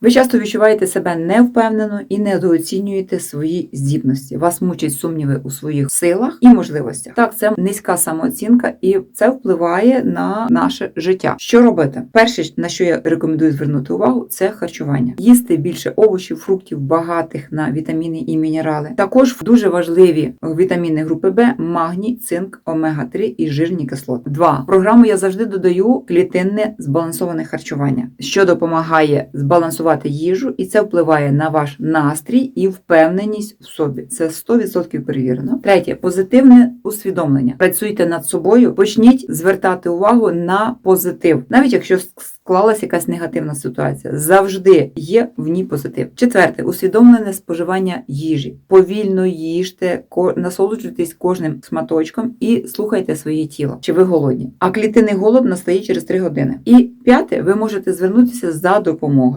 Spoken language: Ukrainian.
Ви часто відчуваєте себе невпевнено і недооцінюєте свої здібності. Вас мучать сумніви у своїх силах і можливостях. Так, це низька самооцінка, і це впливає на наше життя. Що робити? Перше, на що я рекомендую звернути увагу, це харчування. Їсти більше овочів, фруктів, багатих на вітаміни і мінерали. Також дуже важливі вітаміни групи Б, магній, цинк, омега-3 і жирні кислоти. Два. В програму я завжди додаю клітинне збалансоване харчування, що допомагає збалансувати їжу, і це впливає на ваш настрій і впевненість в собі. Це 100% перевірено. Третє позитивне усвідомлення. Працюйте над собою, почніть звертати увагу на позитив, навіть якщо склалася якась негативна ситуація. Завжди є в ній позитив. Четверте усвідомлене споживання їжі. Повільно їжте, насолоджуйтесь кожним шматочком і слухайте своє тіло. Чи ви голодні? А клітинний голод настає через 3 години. І п'яте, ви можете звернутися за допомогою.